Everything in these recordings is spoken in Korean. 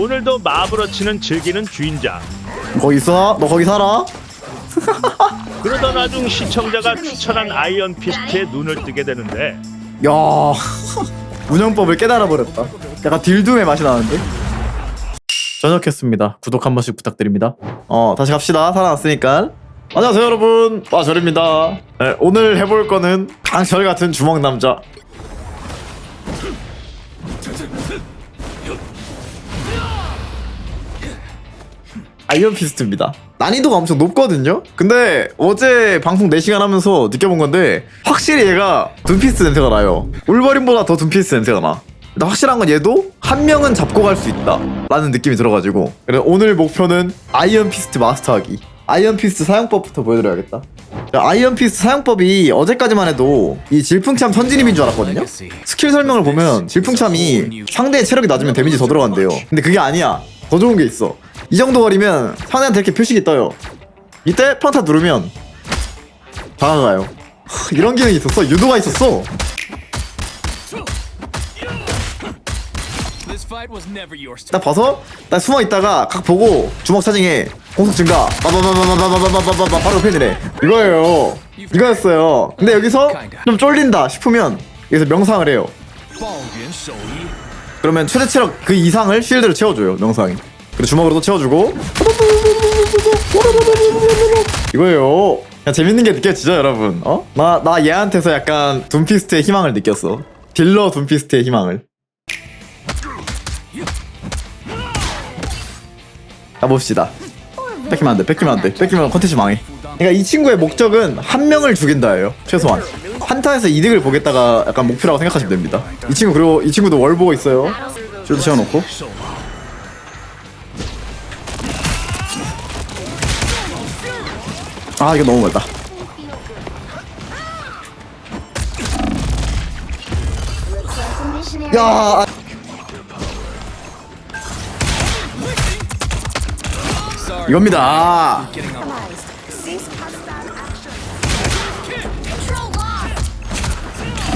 오늘도 마블어치는 즐기는 주인장. 거기 있어? 너 거기 살아? 그러던 와중 시청자가 추천한 아이언 피스트에 눈을 뜨게 되는데 야 운영법을 깨달아 버렸다. 약간 딜둠의 맛이 나는데. 저녁했습니다. 구독 한 번씩 부탁드립니다. 어 다시 갑시다. 살아났으니까. 안녕하세요 여러분. 마절입니다. 네, 오늘 해볼 거는 강철 같은 주먹 남자. 아이언 피스트입니다. 난이도가 엄청 높거든요? 근데 어제 방송 4시간 하면서 느껴본 건데 확실히 얘가 둠피스트 냄새가 나요. 울버린보다 더 둠피스트 냄새가 나. 일단 확실한 건 얘도 한 명은 잡고 갈 수 있다 라는 느낌이 들어가지고 그래서 오늘 목표는 아이언 피스트 마스터하기 아이언 피스트 사용법부터 보여드려야겠다 자, 아이언 피스트 사용법이 어제까지만 해도 이 질풍참 선진입인 줄 알았거든요 스킬 설명을 보면 질풍참이 상대의 체력이 낮으면 데미지 더 들어간대요 근데 그게 아니야 더 좋은 게 있어 이 정도 거리면 상대한테 이렇게 표식이 떠요. 이때 평타 누르면 다가가요. 이런 기능이 있었어? 유도가 있었어? 나 봐서 나 숨어 있다가 각 보고 주먹 차징해 공속 증가. 바바바바바바바바바바 바로 팬이래. 이거예요. 이거였어요. 근데 여기서 좀 쫄린다 싶으면 여기서 명상을 해요. 그러면 최대 체력 그 이상을 실드로 채워줘요 명상이. 그리고 주먹으로 또 채워주고. 이거예요. 그냥 재밌는 게 느껴지죠 여러분? 어? 나, 나 얘한테서 약간 둠피스트의 희망을 느꼈어. 딜러 둠피스트의 희망을. 가봅시다. 뺏기면 안돼 뺏기면 안돼 뺏기면 컨텐츠 망해. 그러니까 이 친구의 목적은 한 명을 죽인다예요 최소한. 한타에서 이득을 보겠다가 약간 목표라고 생각하시면 됩니다. 이 친구 그리고 이 친구도 월 보고 있어요. 쉴드 채워놓고 아 이거 너무 멀다. 야 아, 이겁니다.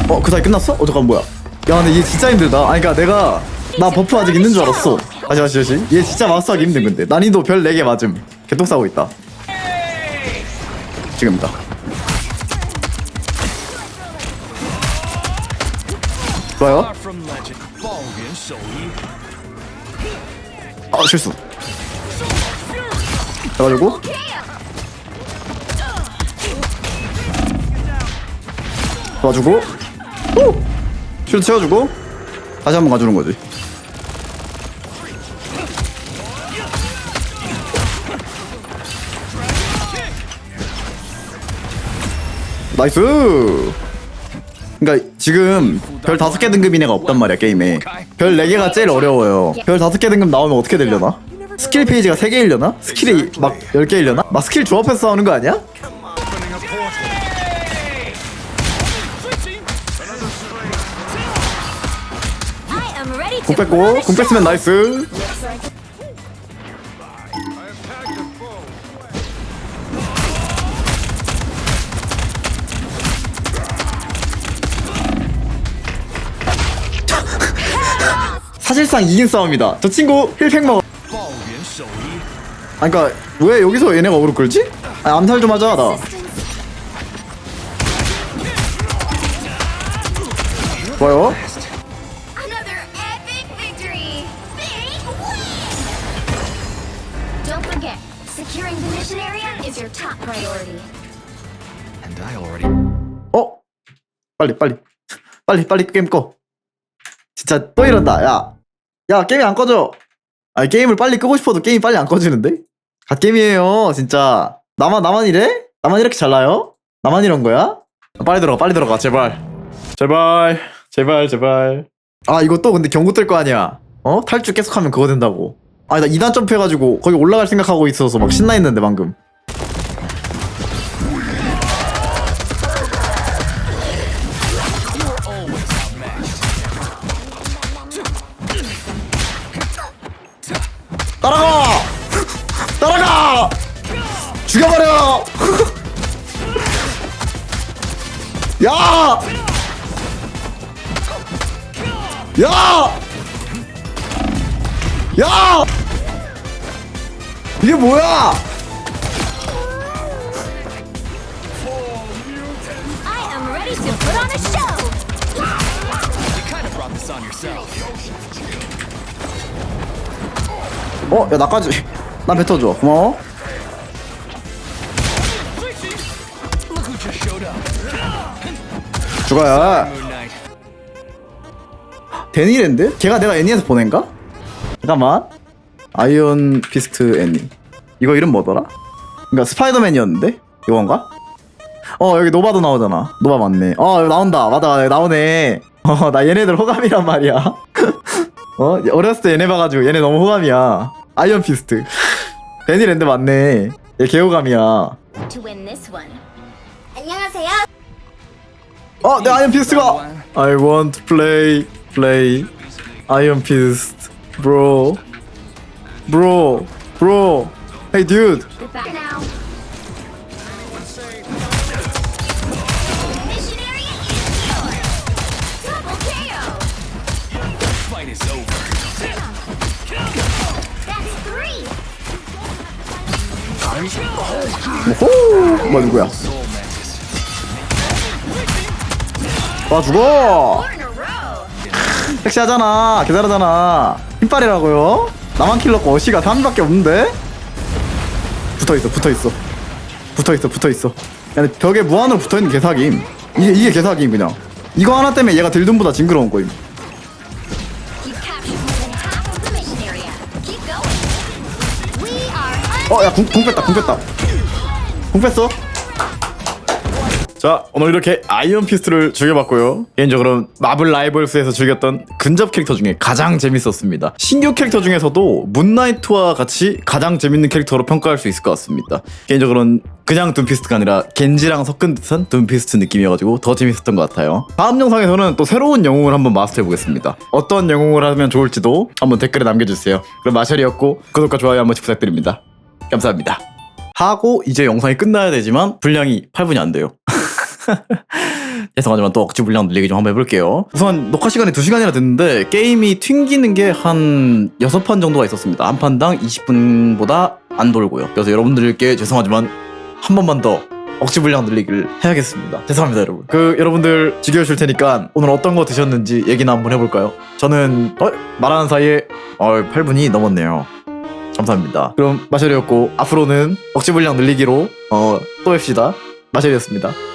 어 그 사이 끝났어? 어 잠깐 뭐야? 야 근데 얘 진짜 힘들다. 아니 그니까 내가 나 버프 아직 있는 줄 알았어. 다시 다시 다시. 얘 진짜 마스터하기 힘든 건데. 난이도 별 4개 맞음. 개똥 싸고 있다 지금이다. 좋아요. 아 실수. 해가지고. 도와주고. 오! 쉴드 채워주고. 다시 한번 가주는 거지. 나이스 그니까 지금 별 다섯 개 등급인 애가 없단 말이야 게임에 별 네 개가 제일 어려워요 별 다섯 개 등급 나오면 어떻게 되려나? 스킬 페이지가 세 개일려나? 스킬이 막 열 개일려나? 막 스킬 조합해서 싸우는 거 아니야? 궁 뺐고 궁 뺐으면 나이스 사실상 이긴 싸움이다. 저 친구 힐팩 먹어. 아, 그니까, 왜 여기서 얘네가 어그로 끌지? 아, 암살 좀 하자, 나. 좋아요. 어? 빨리 빨리 빨리 빨리 게임 꺼 진짜 또 이런다 야 야 게임이 안 꺼져 아니 게임을 빨리 끄고 싶어도 게임이 빨리 안 꺼지는데? 갓게임이에요 진짜 나만 나만 이래? 나만 이렇게 잘나요? 나만 이런 거야? 빨리 들어가 빨리 들어가 제발 제발 제발 제발 아 이거 또 근데 경고 뜰 거 아니야 어? 탈주 계속하면 그거 된다고 아니 나 2단 점프 해가지고 거기 올라갈 생각하고 있어서 막 신나 있는데 방금 따라가! 따라가! 죽여버려! 야! 야! 야! 이게 뭐야? 어, 야 나까지 나 뱉어줘. 고마워. 죽어야. 데니랜드? 걔가 내가 애니에서 보낸가? 잠깐만. 아이언 피스트 애니. 이거 이름 뭐더라? 그러니까 스파이더맨이었는데? 이건가? 어 여기 노바도 나오잖아. 노바 맞네. 어 여기 나온다. 맞아 맞아 나오네. 어나 얘네들 호감이란 말이야. 어 어렸을 때 얘네 봐가지고 얘네 너무 호감이야. 아이언 피스트. 데니 랜드 맞네. 얘 개호감이야. 어 To win this one. 안녕하세요. 내 아이언 피스트가. I want to play play bro, bro, bro. Hey, dude. Get back now. 오호, 뭐 누구야? 와 죽어. 섹시하잖아. 기다리잖아. 힘빨이라고요? 나만 킬러고 어시가 3밖에 없는데? 붙어 있어, 붙어 있어, 붙어 있어, 붙어 있어. 야, 벽에 무한으로 붙어 있는 개사김. 이게 이게 개사김 그냥. 이거 하나 때문에 얘가 딜둠보다 징그러운 거임. 어, 야, 궁, 궁 뺐다, 궁 뺐다. 궁 뺐어. 자, 오늘 이렇게 아이언 피스트를 즐겨봤고요. 개인적으로 마블 라이벌스에서 즐겼던 근접 캐릭터 중에 가장 재밌었습니다. 신규 캐릭터 중에서도 문나이트와 같이 가장 재밌는 캐릭터로 평가할 수 있을 것 같습니다. 개인적으로는 그냥 둠피스트가 아니라 겐지랑 섞은 듯한 둠피스트 느낌이어가지고 더 재밌었던 것 같아요. 다음 영상에서는 또 새로운 영웅을 한번 마스터해보겠습니다. 어떤 영웅을 하면 좋을지도 한번 댓글에 남겨주세요. 그럼 마셜이었고 구독과 좋아요 한 번씩 부탁드립니다. 감사합니다. 하고 이제 영상이 끝나야 되지만 분량이 8분이 안 돼요. 죄송하지만 또 억지 분량 늘리기 좀 한번 해볼게요. 우선 녹화 시간이 2시간이나 됐는데 게임이 튕기는 게 한 6판 정도가 있었습니다. 한 판당 20분보다 안 돌고요. 그래서 여러분들께 죄송하지만 한 번만 더 억지 분량 늘리기를 해야겠습니다. 죄송합니다, 여러분. 그 여러분들 즐겨주실 테니까 오늘 어떤 거 드셨는지 얘기나 한번 해볼까요? 저는 어? 말하는 사이에 어, 8분이 넘었네요. 감사합니다. 그럼 마셜이었고 앞으로는 억지 분량 늘리기로 어, 또 뵙시다. 마셜이었습니다.